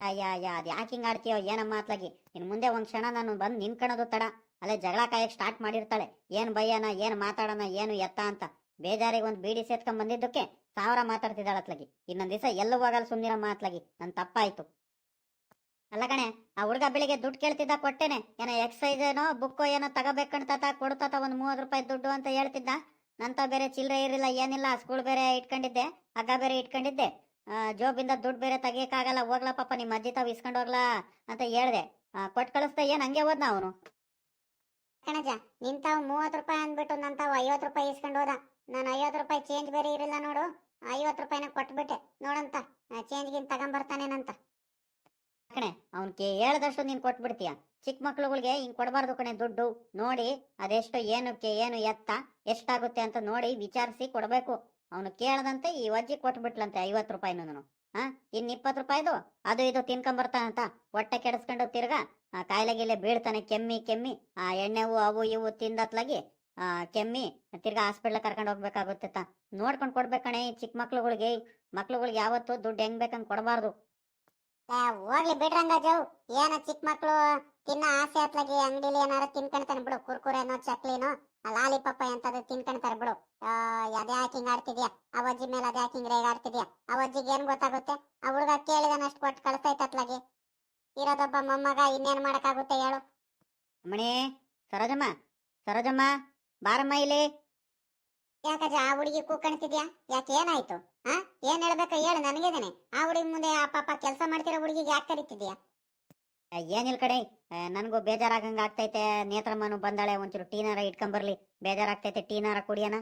ಅಯ್ಯ ಅಯ್ಯ, ಅದ್ ಯಾಕೆ ಹಿಂಗ್ ಆಡ್ತೀಯೋ ಏನಮ್ಮ ಅತ್ಲಾಗಿ ಇನ್ ಮುಂದೆ ಒಂದ್ ಕ್ಷಣ ನಾನು ಬಂದ್ ನಿಂತ್ಕೊಳ್ಳೋದು ತಡ. ಅಲ್ಲೇ ಜಗಳ ಕಾಯಕ್ ಸ್ಟಾರ್ಟ್ ಮಾಡಿರ್ತಾಳೆ. ಏನ್ ಬಯ್ಯನ ಏನ್ ಮಾತಾಡೋಣ ಏನು ಎತ್ತ ಅಂತ. ಬೇಜಾರಿಗೆ ಒಂದ್ ಬೀಡಿ ಸೇತ್ಕೊಂಡ್ ಬಂದಿದ್ದಕ್ಕೆ ಸಾವಿರ ಮಾತಾಡ್ತಿದ್ದಾಳ ಅತ್ಲಾಗಿ ಇನ್ನೊಂದ್ ದಿವಸ ಎಲ್ಲೂ ಹೋಗಲ್ಲ ಸುಮ್ನಿರಮ್ಮ ಅತ್ಲಾಗಿ ನನ್ ತಪ್ಪಾಯ್ತು. ಅಲ್ಲ ಕಣೆ, ಆ ಹುಡುಗ ಬೆಳಿಗ್ಗೆ ದುಡ್ಡು ಕೇಳ್ತಿದ್ದ ಕೊಟ್ಟೆನೆ. ಏನೋ ಎಕ್ಸೈಸ್ ಏನೋ ಬುಕ್ಕೋ ಏನೋ ತಗೋಬೇಕಂತ ಕೊಡ್ತಾತ ಒಂದು ಮೂವತ್ತು ರೂಪಾಯಿ ದುಡ್ಡು ಅಂತ ಹೇಳ್ತಿದ್ದ. ನಂತ ಬೇರೆ ಚಿಲ್ಲರೆ ಇರಲಿಲ್ಲ, ಏನಿಲ್ಲ ಸ್ಕೂಲ್ ಬೇರೆ ಇಟ್ಕೊಂಡಿದ್ದೆ, ಹಗ್ಗ ಬೇರೆ ಇಟ್ಕೊಂಡಿದ್ದೆ. ಜೋಬಿಂದ ದುಡ್ಡು ಬೇರೆ ತೆಗಿಯಕ್ಕಾಗಲ್ಲ, ಹೋಗ್ಲಾ ಪಾಪ ನಿಮ್ಮ ಅಜ್ಜಿ ತಾವ್ ಇಸ್ಕೊಂಡ್ ಹೋಗ್ಲಾ ಅಂತ ಹೇಳ್ದೆ. ಕೊಟ್ಟು ಕಳಿಸ್ತಾ ಏನ್ ಹಂಗೆ ಹೋದ್ನ ಅವನು? ಕಣಜ, ನಿಂತಾವ್ ಮೂವತ್ತು ರೂಪಾಯಿ ಅಂದ್ಬಿಟ್ಟು ನಂತಾವ್ ಐವತ್ ರೂಪಾಯಿ ಇಸ್ಕೊಂಡು ಹೋದ. ನಾನು ಐವತ್ ರೂಪಾಯಿ ಚೇಂಜ್ ಬೇರೆ ಇರಲಿಲ್ಲ ನೋಡು, ಐವತ್ತು ರೂಪಾಯಿನ ಕೊಟ್ಬಿಟ್ಟೆ. ನೋಡಂತ ಚೇಂಜ್ ಗಿನ್ ತಗೊಂಬರ್ತಾನೇನಂತ. ಕಣೆ, ಅವ್ನ್ಗೆ ಹೇಳ್ದಷ್ಟು ನೀನ್ ಕೊಟ್ಬಿಡ್ತೀಯ. ಚಿಕ್ಕ ಮಕ್ಳುಗಳಿಗೆ ಹಿಂಗ್ ಕೊಡಬಾರ್ದು ಕಣೆ ದುಡ್ಡು. ನೋಡಿ, ಅದೆಷ್ಟು ಏನಕ್ಕೆ ಏನು ಎತ್ತ, ಎಷ್ಟಾಗುತ್ತೆ ಅಂತ ನೋಡಿ ವಿಚಾರಿಸಿ ಕೊಡ್ಬೇಕು. ಅವನು ಕೇಳದಂತೆ ಈ ಅಜ್ಜಿ ಕೊಟ್ಬಿಟ್ಲಂತೆ ಐವತ್ ರೂಪಾಯಿನೂ ಹಾ ಇನ್ ಇಪ್ಪತ್ ರೂಪಾಯಿದು, ಅದು ಇದು ತಿನ್ಕೊಂಬರ್ತಾನಂತ. ಹೊಟ್ಟೆ ಕೆಡಿಸ್ಕೊಂಡು ತಿರ್ಗಾ, ಆ ಕಾಯಿಲೆ ಗಿಲೆ ಬೀಳ್ತಾನೆ ಕೆಮ್ಮಿ ಕೆಮ್ಮಿ. ಆ ಎಣ್ಣೆವು ಅವು ಇವು ತಿಂದತ್ಲಾಗಿ, ಆ ಕೆಮ್ಮಿ, ತಿರ್ಗಾ ಹಾಸ್ಪಿಟ್ಲ್ ಕರ್ಕೊಂಡು ಹೋಗ್ಬೇಕಾಗುತ್ತೆ ತಾ. ನೋಡ್ಕೊಂಡು ಕೊಡ್ಬೇಕಣೆ ಚಿಕ್ಕ ಮಕ್ಳುಗಳಿಗೆ. ಮಕ್ಳುಗಳಿಗೆ ಯಾವತ್ತು ದುಡ್ಡು ಹೆಂಗ್ ಬೇಕಂಗ್ ಕೊಡಬಾರ್ದು. ಹೋಗ್ಲಿ ಬಿಡ್ರಂಗ ಜವ್ ಏನ ಚಿಕ್ಕ ಮಕ್ಳು ತಿನ್ನ ಆಸೆ ಹತ್ಲಾಗಿ ಅಂಗಡಿಲಿ ಏನಾರ ತಿನ್ಕೊಂತಾನೆ ಬಿಡು. ಕುರ್ಕುರೆನೋ ಚಕ್ಲಿನೋ ಪಾಪ ಎಂತದ ತಿನ್ಕೊಂತಾರೆ ಬಿಡು. ಅದೇ ಹಾಕಿಂಗ್ ಆಡ್ತಿದ್ಯಾ? ಆ ಅಜ್ಜಿ ಮೇಲೆ ಅದೇ ಹಾಕಿಂಗ್ ಹಿಂಗ್ ರೇಗಾಡ್ತಿದ್ಯಾ ಆ ಅಜ್ಜಿಗೆ ಏನ್ ಗೊತ್ತಾಗುತ್ತೆ? ಆ ಹುಡುಗ ಕೇಳಿದನಷ್ಟು ಕೊಟ್ಟು ಕಳ್ಸೈತೆ ಅತ್ಲಾಗಿ. ಇರೋದೊಬ್ಬ ಮೊಮ್ಮಗ ಇನ್ನೇನ್ ಮಾಡಕ್ಕಾಗುತ್ತೆ ಹೇಳು. ಅಮ್ಮಣಿ ಸರೋಜಮ್ಮ ಸರೋಜಮ್ಮ ಬಾರಮ್ಮ ಇಲ್ಲಿ. ಯಾಕಜ್ಜ ಆ ಹುಡುಗಿ ಕೂಕಣ್ತಿದ್ಯಾ? ಯಾಕೆ ಏನಾಯ್ತು? ಹಾ? ಏನ್ ಹೇಳ್ಬೇಕ ಹೇಳು ನನಗೇನೆ ಆ ಹುಡುಗಿ ಮುಂದೆ ಆ ಪಾಪ ಕೆಲಸ ಮಾಡ್ತಿರೋ ಹುಡುಗಿಗೆ ಯಾಕೆ ಕರಿತಿದ್ಯಾ ಏನಿಲ್ಲ ಕಡೆ ನನಗೂ ಬೇಜಾರಾಗಂಗ ಆಗ್ತೈತೆ. ನೇತ್ರಮ್ಮನು ಬಂದಾಳೆ ಒಂಚೂರು ಟೀನಾರ ಇಟ್ಕೊಂಬರ್ಲಿ. ಬೇಜಾರಾಗ್ತೈತೆ ಟೀನಾರ ಕುಡಿಯೋಣ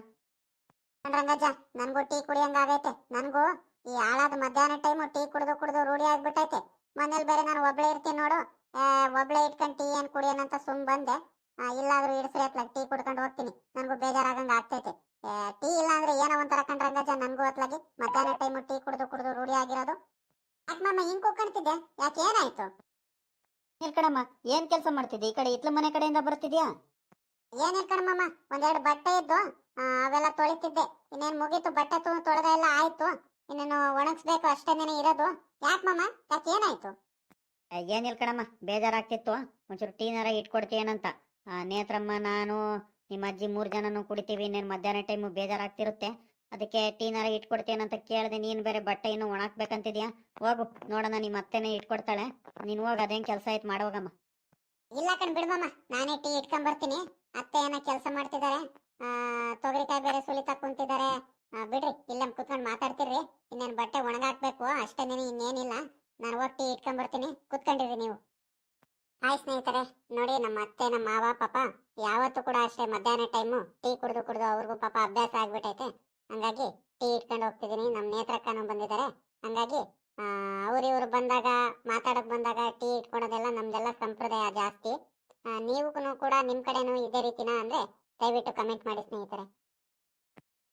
ರಂಗಜ್ಜ ನನಗೂ ಟೀ ಕುಡಿಯಂಗ ಆಗೈತೆ. ನನ್ಗೂ ಈ ಆಳಾದ ಮಧ್ಯಾಹ್ನ ಟೈಮು ಟೀ ಕುಡಿದು ಕುಡಿದು ರೂಢಿ ಆಗ್ಬಿಟ್ಟೈತೆ. ಮನೇಲಿ ಬೇರೆ ನಾನು ಒಬ್ಳೆ ಇರ್ತೀನಿ ನೋಡು. ಆ, ಒಬ್ಳೆ ಇಟ್ಕೊಂಡು ಟೀ ಏನು ಕುಡಿಯೋಣ ಅಂತ ಸುಮ್ ಬಂದೆ. ಆ, ಇಲ್ಲಾದ್ರೂ ಇಡ್ಸ್ರಿ ಅತ್ಲಾಗ ಟೀ ಕುಡ್ಕೊಂಡು ಹೋಗ್ತೀನಿ. ನನ್ಗೂ ಬೇಜಾರಾಗಂಗ ಆಗ್ತೈತೆ. ಟೀ ಇಲ್ಲ ಅಂದ್ರೆ ಏನೋ ಒಂಥರ ಕಂಡ್ರ ನನಗೂ ಅತ್ಲಾಗಿ. ಮಧ್ಯಾಹ್ನ ಟೈಮು ಟೀ ಕುಡ್ದು ಕುಡಿದು ರೂಢಿ ಆಗಿರೋದು. ಯಾಕೆ ಮಾಮ ಹಿಂಗ್ ಕೂತ್ಕೊಂಡ್ತಿದ್ದೆ ಯಾಕೆ ಏನಾಯ್ತು? ಕಣಮ್ಮ ಏನ್ ಕೆಲಸ ಮಾಡ್ತಿದ್ದೆ? ಈ ಕಡೆ ಇತ್ಲ ಮನೆ ಕಡೆಯಿಂದ ಬರ್ತಿದ್ಯಾ? ಏನ್ ಕಣಮ್ಮ ಒಂದೆರಡು ಬಟ್ಟೆ ಇದ್ದು ಅವೆಲ್ಲ ತೊಳಿತಿದ್ದೆ. ಇನ್ನೇನ್ ಮುಗೀತು ಬಟ್ಟೆ ತು ತೊಳೆದ ಎಲ್ಲ ಆಯ್ತು. ಇನ್ನೇನು ಒಣಗಿಸ್ಬೇಕು ಅಷ್ಟೇನೇನೆ ಇರೋದು. ಯಾಕೆ ಮಾಮ? ಯಾಕೆ ಏನಾಯ್ತು? ಏನಿಲ್ಲ ಕಣಮ್ಮ ಬೇಜಾರಾಗ್ತಿತ್ತು. ಒಂಚೂರು ಟೀನಾರ ಇಟ್ಕೊಡ್ತೀಯೇನಂತ. ನೇತ್ರಮ್ಮ ನಾನು ನಿಮ್ಮ ಅಜ್ಜಿ ಮೂರು ಜನನು ಕುಡಿತೀವಿ, ಇನ್ನೇನು ಮಧ್ಯಾಹ್ನ ಟೈಮು ಬೇಜಾರಾಗ್ತಿರುತ್ತೆ. ಅದಕ್ಕೆ ಟೀನಾರ ಅಂತ ಕೇಳಿದೆ, ನೀನು ಬೇರೆ ಬಟ್ಟೆ ಇನ್ನು ಒಣಾಕ್ಬೇಕಂತಿದ್ಯಾ? ಹೋಗು, ನೋಡೋಣ, ನಿಮ್ಮ ಅತ್ತೆನೇ ಇಟ್ಕೊಡ್ತಾಳೆ. ನೀನು ಹೋಗಿ, ಅದೇನು ಕೆಲಸ ಆಯ್ತು ಮಾಡೋಗಮ್ಮ ಇಲ್ಲ ಕಣ್ ಬಿಡು ಮಾಮ ನಾನೇ ಟೀ ಇಟ್ಕೊಂಡ್ ಬರ್ತೀನಿ ಅತ್ತೆ ಏನ ಕೆಲಸ ಮಾಡ್ತಿದ್ದಾರೆ. ತೊಗರಿಕಾಯಿ ಬೇರೆ ಸುಲಿತಾ ಕುಂತಿದ್ದಾರೆ. ಬಿಡ್ರಿ, ಇಲ್ಲ ಕುತ್ಕೊಂಡು ಮಾತಾಡ್ತಿರ್ರಿ. ಇನ್ನೇನು ಬಟ್ಟೆ ಒಣಗಾಕ್ಬೇಕು, ಅಷ್ಟೇನೇನೆ ಇನ್ನೇನಿಲ್ಲ. ನಾನು ಹೋಗಿ ಟೀ ಇಟ್ಕೊಂಡ್ ಬರ್ತೀನಿ ಕುತ್ಕೊಂಡಿರಿ ನೀವು. ಹಾಯ್ ಸ್ನೇಹಿತರೆ, ನೋಡಿ ನಮ್ಮ ಅತ್ತೆ, ನಮ್ಮ ಮಾವ, ಪಾಪ ಯಾವತ್ತೂ ಕೂಡ ಅಷ್ಟೇ ಮಧ್ಯಾಹ್ನ ಟೈಮು ಟೀ ಕುಡಿದು ಕುಡಿದು ಅವ್ರಿಗೂ ಪಾಪ ಅಭ್ಯಾಸ ಆಗ್ಬಿಟ್ಟೈತೆ ಹಂಗಾಗಿ ಟೀ ಇಟ್ಕೊಂಡು ಹೋಗ್ತಿದ್ದೀನಿ. ನಮ್ಮ ನೇತ್ರಕ್ಕನೂ ಬಂದಿದ್ದಾರೆ. ಹಂಗಾಗಿ ಅವ್ರು ಇವ್ರು ಬಂದಾಗ, ಮಾತಾಡಕ್ ಬಂದಾಗ ಟೀ ಇಟ್ಕೊಳೋದೆಲ್ಲ ನಮ್ದೆಲ್ಲ ಸಂಪ್ರದಾಯ ಜಾಸ್ತಿ. ನೀವು ಕೂಡ ನಿಮ್ಮ ಕಡೆನೂ ಇದೇ ರೀತಿನ ಅಂದ್ರೆ ದಯವಿಟ್ಟು ಕಮೆಂಟ್ ಮಾಡಿ ಸ್ನೇಹಿತರೆ.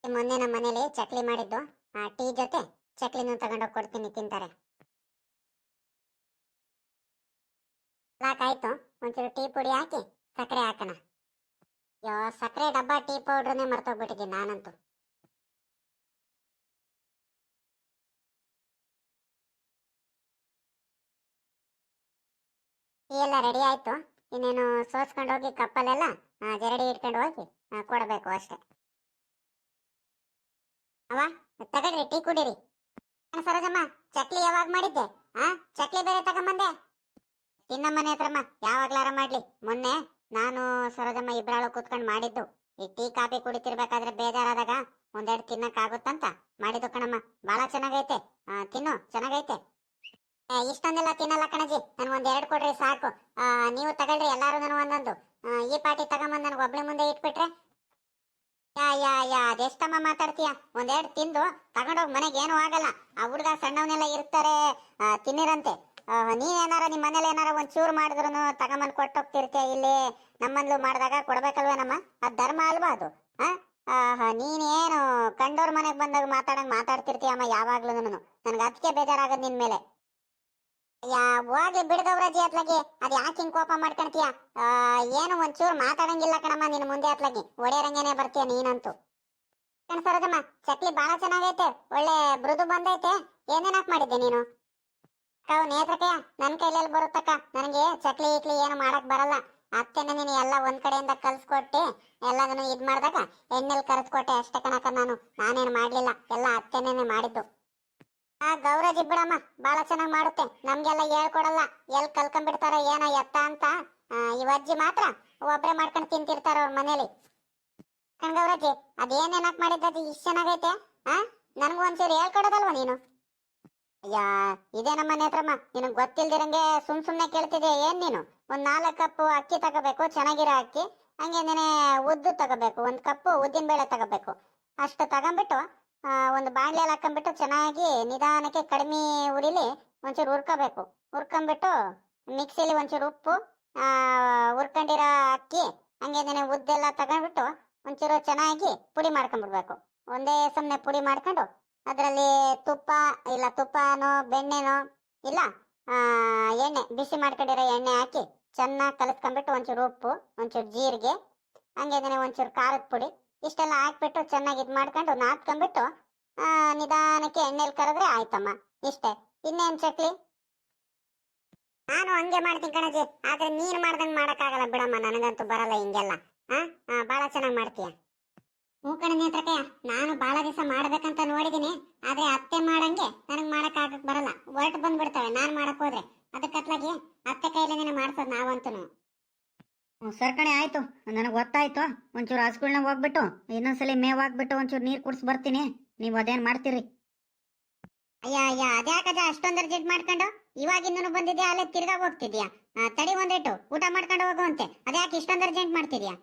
ಮೊನ್ನೆ ನಮ್ಮ ಮನೇಲಿ ಚಕ್ಲಿ ಮಾಡಿದ್ದು. ಟೀ ಜೊತೆ ಚಕ್ಲಿನೂ ತಗೊಂಡೋಗಿ ಕೊಡ್ತೀನಿ ತಿಂತಾರೆ. ಸಾಕಾಯ್ತು. ಒಂಚೂರು ಟೀ ಪುಡಿ ಹಾಕಿ ಸಕ್ಕರೆ ಹಾಕೋಣ. ಯೋ ಸಕ್ಕರೆ ಡಬ್ಬ, ಟೀ ಪೌಡ್ರನ್ನೇ ಮರ್ತೋಗ್ಬಿಟ್ಟಿದ್ದೀನಿ ನಾನಂತೂ. ಟೀ ಎಲ್ಲ ರೆಡಿ ಆಯ್ತು. ಇನ್ನೇನು ಸೋಸ್ಕೊಂಡು ಹೋಗಿ ಕಪ್ಪಲೆಲ್ಲ ಜರಡಿ ಇಟ್ಕೊಂಡು ಹೋಗಿ ಕೊಡಬೇಕು ಅಷ್ಟೇ. ಅವ ತಗಡ್ರಿ ಟೀ ಕುಡೀರಿ. ಸರೋಜಮ್ಮ, ಚಕ್ಲಿ ಯಾವಾಗ ಮಾಡಿದ್ದೆ? ಆ, ಚಕ್ಲಿ ಬೇರೆ ತಗೊಂಬಂದೆ. ತಿನ್ನಮ್ಮನೆ ಹತ್ರಮ್ಮ ಯಾವಾಗ್ಲಾರ ಮಾಡ್ಲಿ. ಮೊನ್ನೆ ನಾನು ಸರೋಜಮ್ಮ ಇಬ್ರಾಳು ಕೂತ್ಕೊಂಡು ಮಾಡಿದ್ದು. ಈ ಟೀ, ಕಾಫಿ ಕುಡಿತಿರ್ಬೇಕಾದ್ರೆ ಬೇಜಾರಾದಾಗ ಒಂದೆರಡು ತಿನ್ನಕ್ಕಾಗುತ್ತಂತ ಮಾಡಿದ್ದು ಕಣಮ್ಮ. ಬಹಳ ಚೆನ್ನಾಗೈತೆ. ತಿನ್ನು, ಚೆನ್ನಾಗೈತೆ. ಇಷ್ಟೊಂದೆಲ್ಲ ತಿನ್ನಲ್ಲ ಕಣಜಿ. ನನ್ ಒಂದೆರಡು ಕೊಡ್ರಿ ಸಾಕು. ನೀವು ತಗೊಳ್ರಿ ಎಲ್ಲಾರು ನಾನು ಒಂದೊಂದು ಈ ಪಾಟಿ ತಗೊಂಬಂದ್ ನನಗೆ ಒಬ್ಳೆ ಮುಂದೆ ಇಟ್ಬಿಟ್ರೆ. ಯಾ ಯಾ ಯಾ, ಅದೆಷ್ಟಮ್ಮ ಮಾತಾಡ್ತೀಯ? ಒಂದೆರಡು ತಿಂದು ತಗೊಂಡೋಗಿ ಮನೆಗೆ ಏನೂ ಆಗಲ್ಲ. ಆ ಹುಡುಗ ಸಣ್ಣವನ್ನೆಲ್ಲ ಇರ್ತಾರೆ ತಿನ್ನಿರಂತೆ. ಆ, ನೀನೇನಾರ ನಿಮ್ಮ ಮನೇಲಿ ಏನಾರ ಒಂದ್ ಚೂರು ಮಾಡಿದ್ರು ತಗೊಂಬಂದ್ ಕೊಟ್ಟೋಗ್ತಿರ್ತೀಯ ಇಲ್ಲಿ? ನಮ್ಮನ್ಲು ಮಾಡಿದಾಗ ಕೊಡ್ಬೇಕಲ್ವೇನಮ್ಮ? ಅದ್ ಧರ್ಮ ಅಲ್ವಾ ಅದು? ಆಹಾ, ನೀನೇನು ಕಂಡೋರ್ ಮನೆಗೆ ಬಂದಾಗ ಮಾತಾಡಂಗ್ ಮಾತಾಡ್ತಿರ್ತೀಯಮ್ಮ ಯಾವಾಗ್ಲೂ ನನ್ಗೆ ಅದಕ್ಕೆ ಬೇಜಾರಾಗದ್ ನಿನ್ ಮೇಲೆ. ಯಾ ಹೋಗ್ಲಿ ಬಿಡ್ಗವ್ರಜಿ ಅತ್ಲಾಗಿ? ಅದು ಯಾಕೆ ಹಿಂಗ್ ಕೋಪ ಮಾಡ್ಕೊಂತೀಯ? ಏನು ಒಂಚೂರು ಮಾತಾಡಂಗಿಲ್ಲ ಕಣಮ್ಮ ನಿನ್ ಮುಂದೆ ಅತ್ಲಾಗಿ. ಒಡೆಯರಂಗೇನೆ ಬರ್ತೀಯ ನೀನಂತೂ. ಕಣ್ ಸರೋಜಮ್ಮ ಚಕ್ಲಿ ಬಹಳ ಚೆನ್ನಾಗೈತೆ. ಒಳ್ಳೆ ಮೃದು ಬಂದೈತೆ. ಏನೇನಾಕ್ ಮಾಡಿದ್ದೆ ನೀನು? ಅಕ್ಕ ನೇತ್ರಕಯ್ಯ ನನ್ ಕೈಲಲ್ಲಿ ಬರುತ್ತಕ್ಕ ನನಗೆ ಚಕ್ಲಿ ಇಕ್ಲಿ ಏನು ಮಾಡಕ್ ಬರಲ್ಲ. ಅತ್ತೆನ ನೀನು ಎಲ್ಲ ಒಂದ್ ಕಡೆಯಿಂದ ಕಲ್ಸ್ಕೊಟ್ಟೆ ಎಲ್ಲ ನನಗೆ ಇದ್ ಮಾಡ್ದಾಗ ಎಣ್ಣೆಲ್ ಕರೆಸ್ಕೊಟ್ಟೆ ಅಷ್ಟೇ ಕಣಕ ನಾನು. ನಾನೇನು ಮಾಡ್ಲಿಲ್ಲ. ಎಲ್ಲ ಅತ್ತೆನೇನೆ ಮಾಡಿದ್ದು. ಆ ಗೌರಜ್ ಬಿಡಮ್ಮ ಬಹಳ ಚೆನ್ನಾಗ್ ಮಾಡುತ್ತೆ. ನಮ್ಗೆಲ್ಲ ಹೇಳ್ಕೊಡಲ್ಲ. ಎಲ್ ಕಲ್ಕೊಂಡ್ಬಿಡ್ತಾರ ಏನ ಎತ್ತ ಅಂತ. ಆ, ಇವ್ ಅಜ್ಜಿ ಮಾತ್ರ ಒಬ್ರೆ ಮಾಡ್ಕೊಂಡು ತಿಂತಿರ್ತಾರ ಅವ್ರ ಮನೇಲಿ. ಕಣ್ಗೌರಜ್ಜಿ ಅದೇನೇನಕ್ ಮಾಡಿದ್ದಜ್ಜಿ? ಇಷ್ಟ ಚೆನ್ನಾಗೈತೆ ಆ? ನನ್ಗೂ ಒಂಚೂರು ಹೇಳ್ಕೊಡೋದಲ್ವ ನೀನು? ಅಯ್ಯ ಇದೇ ನಮ್ಮ ಮನೆ ನಿನಗ್ ಗೊತ್ತಿಲ್ದಿರಂಗೆ ಸುಮ್ ಸುಮ್ನೆ ಕೇಳ್ತಿದ್ದೆ ಏನ್ ನೀನು? ಒಂದ್ ನಾಲ್ಕು ಕಪ್ಪು ಅಕ್ಕಿ ತಗೋಬೇಕು ಚೆನ್ನಾಗಿರೋ ಅಕ್ಕಿ. ಹಂಗೆ ನೆನೆ ಉದ್ದು ತಗೋಬೇಕು ಒಂದ್ ಕಪ್ಪು ಉದ್ದಿನ ಬೇಳೆ ತಗೋಬೇಕು. ಅಷ್ಟು ತಗೊಂಡ್ಬಿಟ್ಟು ಆ, ಒಂದು ಬಾಣ್ಲೆಯಲ್ಲಿ ಹಾಕೊಂಡ್ಬಿಟ್ಟು ಚೆನ್ನಾಗಿ ನಿಧಾನಕ್ಕೆ ಕಡಿಮೆ ಉರಿಲಿ ಒಂಚೂರು ಹುರ್ಕೋಬೇಕು. ಹುರ್ಕೊಂಬಿಟ್ಟು ಮಿಕ್ಸಿಲಿ ಒಂಚೂರು ಉಪ್ಪು ಹುರ್ಕೊಂಡಿರೋ ಅಕ್ಕಿ ಹಂಗೆ ನೆನೆ ಉದ್ದೆಲ್ಲ ತಗೊಂಡ್ಬಿಟ್ಟು ಒಂಚೂರು ಚೆನ್ನಾಗಿ ಪುಡಿ ಮಾಡ್ಕೊಂಡ್ಬಿಡ್ಬೇಕು ಒಂದೇ ಸುಮ್ಮನೆ ಪುಡಿ ಮಾಡ್ಕೊಂಡು ಅದರಲ್ಲಿ ತುಪ್ಪ, ಇಲ್ಲ ತುಪ್ಪನೋ, ಬೆಣ್ಣೆನೋ, ಇಲ್ಲ ಎಣ್ಣೆ, ಬಿಸಿ ಮಾಡ್ಕೊಂಡಿರೋ ಎಣ್ಣೆ ಹಾಕಿ ಚೆನ್ನಾಗಿ ಕಲಿಸ್ಕೊಂಡ್ಬಿಟ್ಟು ಒಂಚೂರು ಉಪ್ಪು, ಒಂಚೂರು ಜೀರಿಗೆ, ಹಂಗೆ ನೆನೆ ಒಂಚೂರು ಖಾರದ ಪುಡಿ, ಇಷ್ಟೆಲ್ಲ ಹಾಕ್ಬಿಟ್ಟು ಚೆನ್ನಾಗಿ ಇದು ಮಾಡ್ಕೊಂಡು ನಾದ್ಕೊಂಡ್ಬಿಟ್ಟು ನಿಧಾನಕ್ಕೆ ಎಣ್ಣೆಲಿ ಕರೆದ್ರೆ ಆಯ್ತಮ್ಮ, ಇಷ್ಟೇ. ಇನ್ನೇನು ಚಕ್ಲಿ? ನಾನು ಹಂಗೆ ಮಾಡ್ತೀನಿ ಕಣಜಿ, ಆದ್ರೆ ನೀನು ಮಾಡ್ದಂಗೆ ಮಾಡೋಕ್ಕಾಗಲ್ಲ ಬಿಡಮ್ಮ, ನನಗಂತೂ ಬರಲ್ಲ ಹಿಂಗೆಲ್ಲ ಹಾ ಭಾಳ ಚೆನ್ನಾಗಿ ಮಾಡ್ತೀಯ. ಹ್ಞೂ ಕಣ ನೇತ್ರಕಯ್ಯ ನಾನು ಬಹಳ ದಿವಸ ಮಾಡ್ಬೇಕಂತ ನೋಡಿದೀನಿ ಆದ್ರೆ ಅತ್ತೆ ಮಾಡಂಗೆ ನನಗ್ ಮಾಡಕ್ ಆಗಕ್ ಬರಲ್ಲ. ಹೊರಟು ಬಂದ್ಬಿಡ್ತವೆ ನಾನ್ ಮಾಡಕ್ ಹೋದ್ರೆ. ಅದಕ್ಕತ್ಲಾಗಿ ಅತ್ತೆ ಕೈಲೇನೆ ಮಾಡ್ಸೋದ್ ನಾವಂತೂ ಸರ್ ಕಣೆ ಆಯ್ತು. ನನಗೆ ಗೊತ್ತಾಯ್ತು. ಒಂಚೂರು ಹಸುಗಳ್ನ ಹೋಗ್ಬಿಟ್ಟು ಇನ್ನೊಂದ್ಸಲಿ ಮೇವ್ ಹಾಕ್ಬಿಟ್ಟು ಒಂಚೂರು ನೀರು ಕುಡ್ಸ್ ಬರ್ತೀನಿ. ನೀವು ಅದೇನ್ ಮಾಡ್ತೀರಿ? ಅಯ್ಯ ಅಯ್ಯ ಅದ್ಯಾಕಜ ಅಷ್ಟೊಂದು ಅರ್ಜೆಂಟ್ ಮಾಡ್ಕೊಂಡು? ಇವಾಗಿಂದನು ಬಂದಿದ್ಯಾ ಅಲ್ಲೇ ತಿರ್ಗಾ ಹೋಗ್ತಿದ್ಯಾ? ತಡಿ ಒಂದಿಟ್ಟು ಊಟ ಮಾಡ್ಕೊಂಡು ಹೋಗುವಂತೆ. ಅದ್ಯಾಕೆ ಇಷ್ಟೊಂದು ಅರ್ಜೆಂಟ್ ಮಾಡ್ತಿದ್ಯಾ?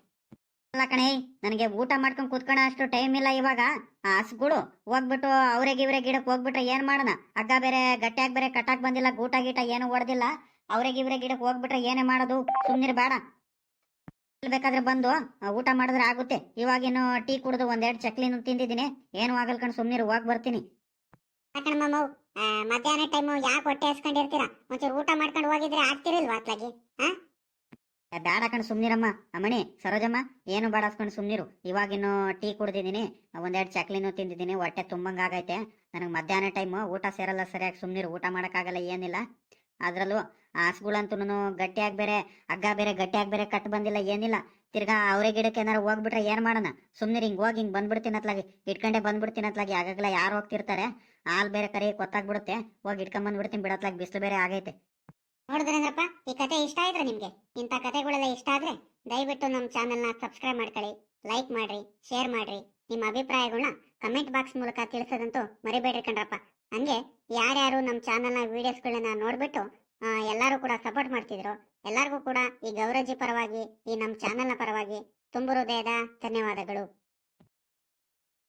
ಅಲ್ಲ ಕಣೆ, ನನಗೆ ಊಟ ಮಾಡ್ಕೊಂಡು ಕೂತ್ಕೊಳ ಅಷ್ಟು ಟೈಮ್ ಇಲ್ಲ ಇವಾಗ. ಆ ಹಸ್ಗಳು ಹೋಗ್ಬಿಟ್ಟು ಅವ್ರಿಗೆ ಇವ್ರೆ ಗಿಡಕ್ಕೆ ಹೋಗ್ಬಿಟ್ರೆ ಏನ್ ಮಾಡೋಣ? ಹಗ್ಗ ಬೇರೆ ಗಟ್ಟಿಯಾಗಿ ಬೇರೆ ಕಟ್ಟಾಕ್ ಬಂದಿಲ್ಲ, ಗೂಟ ಗೀಟ ಏನು ಹೊಡೆದಿಲ್ಲ ಅವ್ರಿಗೆ ಇವ್ರೆ ಗಿಡಕ್ಕೆ ಹೋಗ್ಬಿಟ್ರೆ ಏನೇ ಮಾಡೋದು? ಸುಮ್ನಿರ್ ಬೇಡ. ಬೇಕಾದ್ರೆ ಬಂದು ಊಟ ಮಾಡಿದ್ರೆ ಆಗುತ್ತೆ. ಇವಾಗಿನ್ನು ಟೀ ಕುಡಿದು ಒಂದೆರಡು ಚಕ್ಲಿನೂ ತಿಂದಿದ್ದೀನಿ. ಏನು ಆಗಲ್ ಕಣ ಸುಮ್ಮನೆ ಹೋಗಿ ಬರ್ತೀನಿ. ಮಧ್ಯಾಹ್ನ ಟೈಮು ಯಾಕೆ ಹೊಟ್ಟೆ ಹಸ್ಕೊಂಡಿರ್ತೀರಾ? ಒಂಚೂರು ಊಟ ಮಾಡ್ಕೊಂಡು ಹೋಗಿದ್ರೆ ಆಗ್ತಿರಲ್ವಾ ಅತ್ಲಾಗಿ? ಬ್ಯಾಡ ಕಣ್ ಸುಮ್ನಿರಮ್ಮ. ಅಮ್ಮಣಿ, ಸರೋಜಮ್ಮ, ಏನು ಬೇಡ ಅಸ್ಕೊಂಡ್ ಸುಮ್ನಿರು. ಇವಾಗಿನ್ನು ಟೀ ಕುಡ್ದಿದ್ದೀನಿ, ಒಂದೆರಡು ಚಕ್ಲಿನೂ ತಿಂದಿದ್ದೀನಿ, ಹೊಟ್ಟೆ ತುಂಬಂಗ್ ಆಗೈತೆ. ನನಗೆ ಮಧ್ಯಾಹ್ನ ಟೈಮು ಊಟ ಸೇರಲ್ಲ, ಸರಿಯಾಗಿ ಸುಮ್ನಿರು. ಊಟ ಮಾಡೋಕ್ಕಾಗಲ್ಲ, ಏನಿಲ್ಲ. ಅದರಲ್ಲೂ ಹಸುಗಳಂತೂ ಗಟ್ಟಿಯಾಗಿ ಬೇರೆ, ಹಗ್ಗ ಬೇರೆ, ಗಟ್ಟಿಯಾಗಿ ಬೇರೆ ಕಟ್ ಬಂದಿಲ್ಲ, ಏನಿಲ್ಲ. ತಿರ್ಗಾ ಅವರೇ ಗಿಡಕ್ಕೆ ಏನಾರು ಹೋಗ್ಬಿಟ್ರೆ ಏನ್ ಮಾಡೋಣ? ಸುಮ್ನಿರು, ಹಿಂಗ್ ಹೋಗಿ, ಹಿಂಗ್ ಬಂದ್ಬಿಡ್ತೀನಿ ಅತ್ಲಾಗಿ ಇಟ್ಕೊಂಡೆ ಬಂದ್ಬಿಡ್ತೀನಿ ಅತ್ಲಾಗಿ ಆಗಾಗ್ಲೆ ಯಾರು ಹೋಗ್ತಿರ್ತಾರೆ? ಹಾಲ್ ಬೇರೆ ಕರಿ ಗೊತ್ತಾಗ್ಬಿಡುತ್ತೆ ಹೋಗಿ ಇಟ್ಕೊಂಡ್ ಬಂದ್ಬಿಡ್ತೀನಿ, ಬಿಡತ್ಲಾಗಿ. ಬಿಸಿಲು ಬೇರೆ ಆಗೈತೆ. ನೋಡಿದ್ರೇನಪ್ಪ, ಈ ಕತೆ ಇಷ್ಟ ಆಯ್ತ್ರ ನಿಮ್ಗೆ. ಇಂಥ ಕತೆಗಳೆಲ್ಲ ಇಷ್ಟ ಆದ್ರೆ ದಯವಿಟ್ಟು ನಮ್ಮ ಚಾನೆಲ್ನ ಸಬ್ಸ್ಕ್ರೈಬ್ ಮಾಡ್ಕೊಳ್ಳಿ, ಲೈಕ್ ಮಾಡ್ರಿ, ಶೇರ್ ಮಾಡ್ರಿ. ನಿಮ್ಮ ಅಭಿಪ್ರಾಯಗಳನ್ನ ಕಮೆಂಟ್ ಬಾಕ್ಸ್ ಮೂಲಕ ತಿಳಿಸೋದಂತೂ ಮರಿಬೇಡ್ರಿ ಕಣ್ರಪ್ಪ. ಹಂಗೆ ಯಾರ್ಯಾರು ನಮ್ಮ ಚಾನೆಲ್ನ ವೀಡಿಯೋಸ್ಗಳನ್ನ ನೋಡ್ಬಿಟ್ಟು ಎಲ್ಲರೂ ಕೂಡ ಸಪೋರ್ಟ್ ಮಾಡ್ತಿದ್ರು, ಎಲ್ಲರಿಗೂ ಕೂಡ ಈ ಗೌರವಜಿ ಪರವಾಗಿ, ಈ ನಮ್ಮ ಚಾನೆಲ್ನ ಪರವಾಗಿ ತುಂಬು ಹೃದಯದ ಧನ್ಯವಾದಗಳು.